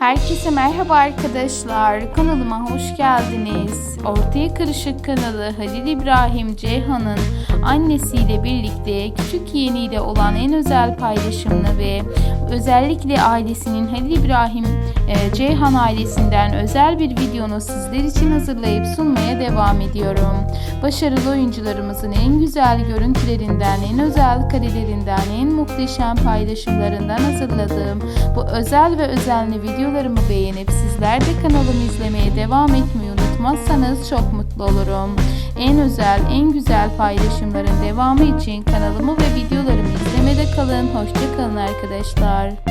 Herkese merhaba arkadaşlar. Kanalıma hoş geldiniz. Ortaya Karışık kanalı Halil İbrahim Ceyhan'ın annesiyle birlikte küçük yeğeniyle olan en özel paylaşımını ve özellikle ailesinin Halil İbrahim e, Ceyhan ailesinden özel bir videonu sizler için hazırlayıp sunmaya devam ediyorum. Başarılı oyuncularımızın en güzel görüntülerinden, en özel karelerinden, en muhteşem paylaşımlarından hazırladığım bu özel ve özenli videolarımı beğenip sizler de kanalımı izlemeye devam etmeyi unutmazsanız çok mutlu olurum. En özel, en güzel paylaşımların devamı için kanalımı ve videolarımı kalın. Hoşça kalın arkadaşlar.